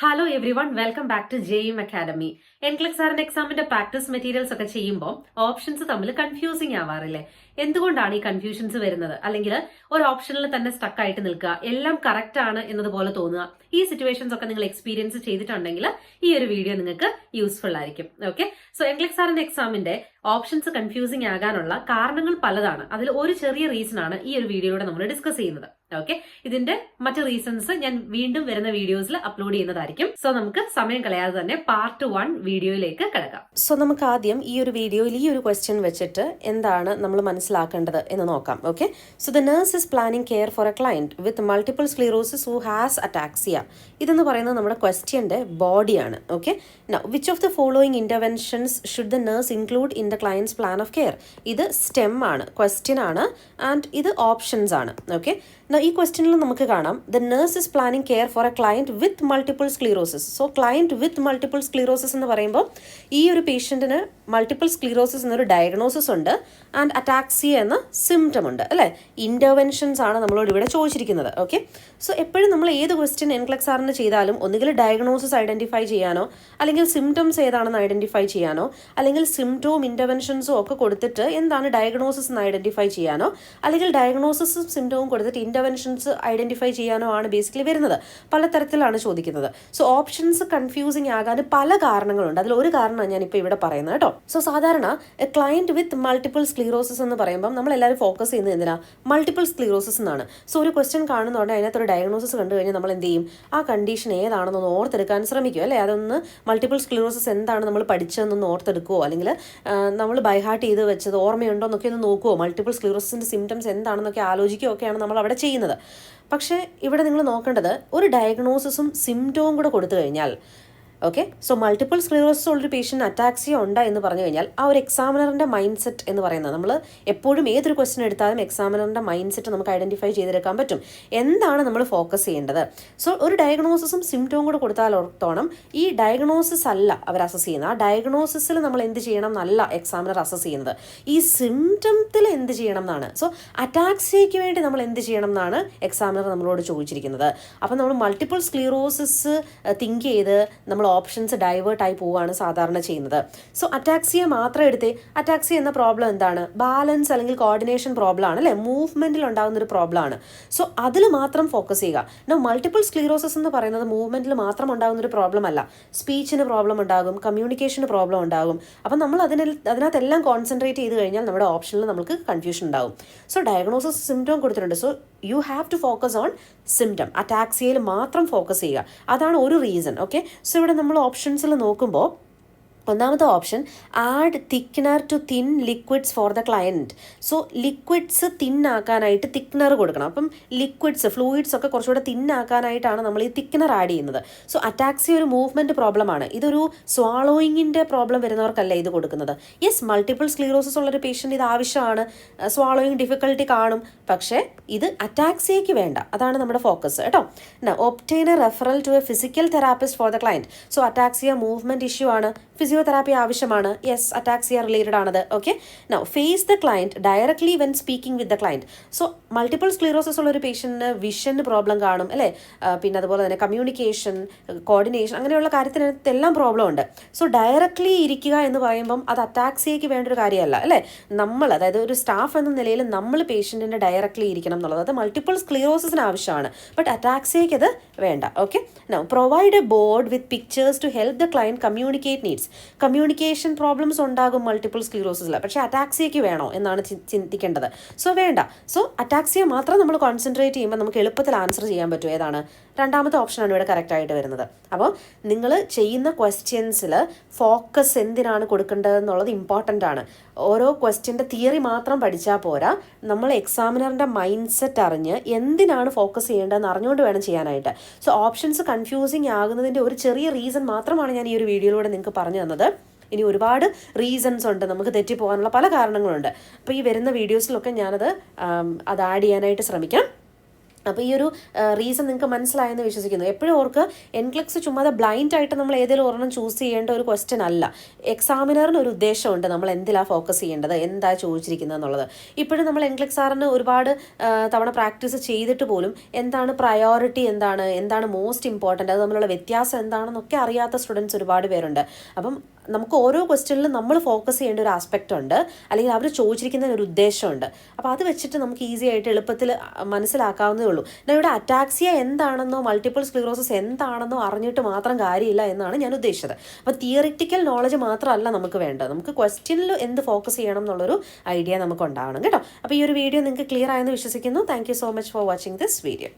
Hello everyone welcome back to ജെയിം academy NCLEX ആറിന്റെ എക്സാമിന്റെ practice materials ഒക്കെ ചെയ്യുമ്പോൾ ഓപ്ഷൻസ് തമ്മിൽ കൺഫ്യൂസിങ് ആവാറില്ലേ? എന്തുകൊണ്ടാണ് ഈ കൺഫ്യൂഷൻസ് വരുന്നത്? അല്ലെങ്കിൽ ഒരു ഓപ്ഷനിൽ തന്നെ സ്റ്റക്ക് ആയിട്ട് നിൽക്കുക. എല്ലാം കറക്റ്റ് ആണ് എന്നതുപോലെ തോന്നുക. ഈ സിറ്റുവേഷൻസ് ഒക്കെ നിങ്ങൾ എക്സ്പീരിയൻസ് ചെയ്തിട്ടുണ്ടെങ്കിൽ ഈ ഒരു വീഡിയോ നിങ്ങൾക്ക് യൂസ്ഫുൾ ആയിരിക്കും. ഓക്കെ സോ എൻക്ലക്സ് സാറിന്റെ എക്സാമിന്റെ ഓപ്ഷൻസ് കൺഫ്യൂസിങ് ആകാനുള്ള കാരണങ്ങൾ പലതാണ്. അതിൽ ഒരു ചെറിയ റീസൺ ആണ് ഈ ഒരു വീഡിയോയിലൂടെ നമ്മൾ ഡിസ്കസ് ചെയ്യുന്നത്. ഓക്കെ ഇതിന്റെ മറ്റു റീസൺസ് ഞാൻ വീണ്ടും വരുന്ന വീഡിയോസിൽ അപ്ലോഡ് ചെയ്യുന്നതായിരിക്കും. സോ നമുക്ക് സമയം കളയാതെ തന്നെ പാർട്ട് വൺ വീഡിയോയിലേക്ക് കിടക്കാം. സോ നമുക്ക് ആദ്യം ഈ ഒരു വീഡിയോയിൽ ഈ ഒരു ക്വസ്റ്റ്യൻ വെച്ചിട്ട് എന്താണ് നമ്മൾ മനസ്സിലാക്കേണ്ടത് എന്ന് നോക്കാം. Okay so the nurse is planning care for a client with multiple sclerosis who has ataxia ഇതെന്ന് പറയുന്നത് നമ്മുടെ ക്വസ്റ്റ്യന്റെ ബോഡിയാണ് okay which of the following interventions should the nurse include in the client's plan of care ഇത് stem ആണ് question ആണ് and ഇത് options ആണ്. ഓക്കെ ഈ ക്വസ്റ്റ്യനിൽ നമുക്ക് കാണാം. The nurse is planning care for a client with multiple sclerosis so client with multiple sclerosis എന്ന് പറയുമ്പോൾ ഈ ഒരു പേഷ്യന്റിന് മൾട്ടിപ്പിൾ സ്ക്ലീറോസിസ് എന്നൊരു ഡയഗ്നോസിസ് ഉണ്ട്. ആൻഡ് അറ്റാക്സിയ എന്ന സിംറ്റം ഉണ്ട് അല്ലേ? ഇന്റർവെൻഷൻസ് ആണ് നമ്മളോട് ഇവിടെ ചോദിച്ചിരിക്കുന്നത് ഓക്കെ സോ എപ്പോഴും നമ്മൾ ഏത് ക്വസ്റ്റ്യൻ എൻക്ലക്സ് ആറിന് ചെയ്താലും ഒന്നുകിൽ ഡയഗ്നോസിസ് ഐഡന്റിഫൈ ചെയ്യാനോ അല്ലെങ്കിൽ സിംറ്റംസ് ഏതാണെന്ന് ഐഡന്റിഫൈ ചെയ്യാനോ അല്ലെങ്കിൽ സിംറ്റവും ഇന്റർവെൻഷൻസും ഒക്കെ കൊടുത്തിട്ട് എന്താണ് ഡയഗ്നോസിസ് എന്ന് ഐഡന്റിഫൈ ചെയ്യാനോ അല്ലെങ്കിൽ ഡയഗ്നോസിസും സിംറ്റവും കൊടുത്തിട്ട് ഇന്റർവെൻഷൻസ് ഐഡന്റിഫൈ ചെയ്യാനോ ആണ് ബേസിക്കലി വരുന്നത്. പലതരത്തിലാണ് ചോദിക്കുന്നത്. സോ ഓപ്ഷൻസ് കൺഫ്യൂസിങ് ആകാൻ പല കാരണങ്ങളുണ്ട്. അതിൽ ഒരു കാരണമാണ് ഞാനിപ്പോൾ ഇവിടെ പറയുന്നത് കേട്ടോ? സോ സാധാരണ a client with multiple sclerosis എന്ന് പറയുമ്പോൾ നമ്മൾ എല്ലാവരും ഫോക്കസ് ചെയ്യുന്നത് എന്തിനാ? മൾട്ടിപ്പിൾ സ്ക്ലീറോസിസ് എന്നാണ്. സോ ഒരു ക്വസ്റ്റ്യൻ കാണുന്നതുകൊണ്ട് അതിനകത്ത് അതിനകത്തൊരു ഡയഗ്നോസിസ് കണ്ടു കഴിഞ്ഞാൽ നമ്മൾ എന്ത് ചെയ്യും? ആ കണ്ടീഷൻ ഏതാണെന്നൊന്ന് ഓർത്തെടുക്കാൻ ശ്രമിക്കും അല്ലേ? അതൊന്ന് മൾട്ടിപ്പിൾ സ്ക്ലീറോസിസ് എന്താണ് നമ്മൾ പഠിച്ചതെന്നൊന്ന് ഓർത്തെടുക്കുവോ? അല്ലെങ്കിൽ നമ്മൾ ബൈഹാർട്ട് ചെയ്ത് വെച്ചത് ഓർമ്മയുണ്ടോ എന്നൊക്കെ ഒന്ന് നോക്കുമോ മൾട്ടിപ്പിൾ സ്ക്ലീറോസിന്റെ സിംറ്റംസ് എന്താണെന്നൊക്കെ ആലോചിക്കുകയോ ഒക്കെയാണ് നമ്മൾ അവിടെ ചെയ്യുന്നത്. പക്ഷേ ഇവിടെ നിങ്ങൾ നോക്കേണ്ടത് ഒരു ഡയഗ്നോസിസും സിംറ്റവും കൂടെ കൊടുത്തു കഴിഞ്ഞാൽ ഓക്കെ സോ മൾട്ടിപ്പിൾ സ്ക്ലീറോസിസ് ഉള്ളൊരു പേഷ്യന്റ് അറ്റാക്സിയ ഉണ്ട് എന്ന് പറഞ്ഞു കഴിഞ്ഞാൽ ആ ഒരു എക്സാമിനറിന്റെ മൈൻഡ് സെറ്റ് എന്ന് പറയുന്നത് നമ്മൾ എപ്പോഴും ഏതൊരു ക്വസ്റ്റ്യൻ എടുത്താലും എക്സാമിനറിന്റെ മൈൻഡ് സെറ്റ് നമുക്ക് ഐഡന്റിഫൈ ചെയ്തെടുക്കാൻ പറ്റും. എന്താണ് നമ്മൾ ഫോക്കസ് ചെയ്യേണ്ടത്? സോ ഒരു ഡയഗ്നോസിസും സിംറ്റവും കൂടെ കൊടുത്താലോർത്തോണം ഈ ഡയഗ്നോസിസ് അല്ല അവർ അസസ് ചെയ്യുന്നത്. ആ ഡയഗ്നോസിസിൽ നമ്മൾ എന്ത് ചെയ്യണം എന്നല്ല എക്സാമിനർ അസസ് ചെയ്യുന്നത്. ഈ സിംറ്റത്തിൽ എന്ത് ചെയ്യണം എന്നാണ്. സോ അറ്റാക്സിയയ്ക്ക് വേണ്ടി നമ്മൾ എന്ത് ചെയ്യണം എന്നാണ് എക്സാമിനർ നമ്മളോട് ചോദിച്ചിരിക്കുന്നത്. അപ്പം നമ്മൾ മൾട്ടിപ്പിൾ സ്ക്ലീറോസിസ് തിങ്ക് ചെയ്ത് നമ്മൾ ഓപ്ഷൻസ് ഡൈവേർട്ട് ആയി പോവുകയാണ് സാധാരണ ചെയ്യുന്നത്. സോ അറ്റാക്സിയ മാത്രം എടുത്തേ അറ്റാക്സിയ എന്ന പ്രോബ്ലം എന്താണ്? ബാലൻസ് അല്ലെങ്കിൽ കോർഡിനേഷൻ പ്രോബ്ലം ആണ് അല്ലേ? മൂവ്മെന്റിൽ ഉണ്ടാകുന്ന ഒരു പ്രോബ്ലം ആണ്. സോ അതിൽ മാത്രം ഫോക്കസ് ചെയ്യുക. എന്നാൽ മൾട്ടിപ്പിൾ സ്ക്ലീറോസിസ് എന്ന് പറയുന്നത് മൂവ്മെന്റിൽ മാത്രം ഉണ്ടാകുന്ന ഒരു പ്രോബ്ലം അല്ല. സ്പീച്ചിന് പ്രോബ്ലം ഉണ്ടാകും കമ്മ്യൂണിക്കേഷന് പ്രോബ്ലം ഉണ്ടാകും. അപ്പം നമ്മൾ അതിനെ അതിനകത്തെല്ലാം കോൺസെൻട്രേറ്റ് ചെയ്ത് കഴിഞ്ഞാൽ നമ്മുടെ ഓപ്ഷനിൽ നമുക്ക് കൺഫ്യൂഷൻ ഉണ്ടാകും. സോ ഡയഗ്നോസിസ് സിംറ്റം കൊടുത്തിട്ടുണ്ട്. So you have to focus on symptom അറ്റാക്സിയയിൽ മാത്രം ഫോക്കസ് ചെയ്യുക. അതാണ് ഒരു റീസൺ ഓക്കെ സോ ഇവിടെ നമ്മൾ ഓപ്ഷൻസിൽ നോക്കുമ്പോൾ ഒന്നാമത്തെ option add thickener to thin liquids for the client so liquids തിന്നാക്കാനായിട്ട് thickener കൊടുക്കണം. അപ്പം ലിക്വിഡ്സ് ഫ്ലൂയിഡ്സ് ഒക്കെ കുറച്ചുകൂടെ തിന്നാക്കാനായിട്ടാണ് നമ്മൾ ഈ തിക്നർ ആഡ് ചെയ്യുന്നത്. സോ അറ്റാക്സി ഒരു മൂവ്മെന്റ് പ്രോബ്ലമാണ് ഇതൊരു സ്വാളോയിങ്ങിന്റെ പ്രോബ്ലം വരുന്നവർക്കല്ല ഇത് കൊടുക്കുന്നത്. യെസ് മൾട്ടിപ്പിൾ സ്ക്ലീറോസിസ് ഉള്ളൊരു പേഷ്യന്റ് ഇത് ആവശ്യമാണ്. സ്വാളോയിങ് ഡിഫിക്കൽട്ടി കാണും. പക്ഷേ ഇത് അറ്റാക്സിയയ്ക്ക് വേണ്ട. അതാണ് നമ്മുടെ ഫോക്കസ് കേട്ടോ? Obtain a referral to a physical therapist for the client so ataxia movement issue ആണ്. ഫിസിയോതെറാപ്പി ആവശ്യമാണ്. യെസ് അറ്റാക്സിയ റിലേറ്റഡ് ആണത്. Okay now face the client directly when speaking with the client so multiple sclerosis ഉള്ള ഒരു പേഷ്യന്റിന് വിഷന് problem കാണും അല്ലേ? പിന്നെ അതുപോലെ തന്നെ കമ്മ്യൂണിക്കേഷൻ കോർഡിനേഷൻ അങ്ങനെയുള്ള കാര്യത്തിനകത്തെല്ലാം പ്രോബ്ലം ഉണ്ട്. സോ ഡയറക്ട്ലി ഇരിക്കുക എന്ന് പറയുമ്പം അത് അറ്റാക്സിയയ്ക്ക് വേണ്ട ഒരു കാര്യമല്ല അല്ലേ? നമ്മൾ അതായത് ഒരു സ്റ്റാഫ് എന്ന നിലയിൽ നമ്മൾ പേഷ്യന്റിന്റെ ഡയറക്ട്ലി ഇരിക്കണം എന്നുള്ളത്. അത് മൾട്ടിപ്പിൾ സ്ക്ലീറോസിന് ആവശ്യമാണ്. ബട്ട് അറ്റാക്സിയയ്ക്ക് അത് വേണ്ട. Okay now provide a board with pictures to help the client communicate needs communication problems ഉണ്ടാകും മൾട്ടിപ്പിൾ സ്ക്ലീറോസിൽ പക്ഷേ അറ്റാക്സിയയ്ക്ക് വേണോ എന്നാണ് ചിന്തിക്കേണ്ടത്. സോ വേണ്ട. സോ അറ്റാക്സിയ മാത്രം നമ്മൾ കോൺസെൻട്രേറ്റ് ചെയ്യുമ്പോൾ നമുക്ക് എളുപ്പത്തിൽ ആൻസർ ചെയ്യാൻ പറ്റും. ഏതാണ്? രണ്ടാമത്തെ ഓപ്ഷനാണ് ഇവിടെ കറക്റ്റ് ആയിട്ട് വരുന്നത്. അപ്പോൾ നിങ്ങൾ ചെയ്യുന്ന ക്വസ്റ്റ്യൻസിൽ ഫോക്കസ് എന്തിനാണ് കൊടുക്കേണ്ടത് എന്നുള്ളത് ഇമ്പോർട്ടന്റ് ആണ്. ഓരോ ക്വസ്റ്റ്യന്റെ തിയറി മാത്രം പഠിച്ചാൽ പോരാ. നമ്മൾ എക്സാമിനറിന്റെ മൈൻഡ് സെറ്റ് അറിഞ്ഞ് എന്തിനാണ് ഫോക്കസ് ചെയ്യേണ്ടതെന്ന് അറിഞ്ഞുകൊണ്ട് വേണം ചെയ്യാനായിട്ട്. സോ ഓപ്ഷൻസ് കൺഫ്യൂസിങ് ആകുന്നതിന്റെ ഒരു ചെറിയ റീസൺ മാത്രമാണ് ഞാൻ ഈ ഒരു വീഡിയോയിലൂടെ നിങ്ങൾക്ക് പറഞ്ഞു തന്നത്. ഇനി ഒരുപാട് റീസൺസ് ഉണ്ട്. നമുക്ക് തെറ്റിപ്പോകാനുള്ള പല കാരണങ്ങളുണ്ട്. അപ്പോൾ ഈ വരുന്ന വീഡിയോസിലൊക്കെ ഞാനത് അത് ആഡ് ചെയ്യാനായിട്ട് ശ്രമിക്കാം. അപ്പോൾ ഈ ഒരു റീസൺ നിങ്ങൾക്ക് മനസ്സിലായെന്ന് വിശ്വസിക്കുന്നു. എപ്പോഴും ഓർക്ക് എൻക്ലക്സ് ചുമ്മാതെ ബ്ലൈൻഡ് ആയിട്ട് നമ്മൾ ഏതെങ്കിലും ഒരെണ്ണം ചൂസ് ചെയ്യേണ്ട ഒരു ക്വസ്റ്റ്യൻ അല്ല. എക്സാമിനറിന് ഒരു ഉദ്ദേശമുണ്ട് നമ്മൾ എന്തിലാണ് ഫോക്കസ് ചെയ്യേണ്ടത് എന്താ ചോദിച്ചിരിക്കുന്നത് എന്നുള്ളത്. ഇപ്പോഴും നമ്മൾ എൻക്ലക്സ് സാറിന് ഒരുപാട് തവണ പ്രാക്ടീസ് ചെയ്തിട്ട് പോലും എന്താണ് പ്രയോറിറ്റി എന്താണ് എന്താണ് മോസ്റ്റ് ഇമ്പോർട്ടന്റ് അത് തമ്മിലുള്ള വ്യത്യാസം എന്താണെന്നൊക്കെ അറിയാത്ത സ്റ്റുഡൻസ് ഒരുപാട് പേരുണ്ട്. അപ്പം നമുക്ക് ഓരോ ക്വസ്റ്റ്യനിലും നമ്മൾ ഫോക്കസ് ചെയ്യേണ്ട ഒരു ആസ്പെക്റ്റ് ഉണ്ട്. അല്ലെങ്കിൽ അവർ ചോദിച്ചിരിക്കുന്ന ഒരു ഉദ്ദേശമുണ്ട്. അപ്പോൾ അത് വെച്ചിട്ട് നമുക്ക് ഈസി ആയിട്ട് എളുപ്പത്തിൽ മനസ്സിലാക്കാവുന്നതേ ഉള്ളൂ. എന്നാൽ ഇവിടെ അറ്റാക്സിയ എന്താണെന്നോ മൾട്ടിപ്പിൾ സ്ക്ലിറോസിസ് എന്താണെന്നോ അറിഞ്ഞിട്ട് മാത്രം കാര്യമില്ല എന്നാണ് ഞാൻ ഉദ്ദേശിച്ചത്. അപ്പോൾ തിയറിറ്റിക്കൽ നോളജ് മാത്രമല്ല നമുക്ക് വേണ്ടത്. നമുക്ക് ക്വസ്റ്റ്യനിൽ എന്ത് ഫോക്കസ് ചെയ്യണം എന്നുള്ളൊരു ഐഡിയ നമുക്ക് ഉണ്ടാവണം കേട്ടോ? അപ്പോൾ ഈ ഒരു വീഡിയോ നിങ്ങൾക്ക് ക്ലിയർ ആയെന്ന് വിശ്വസിക്കുന്നു. Thank so much for watching this video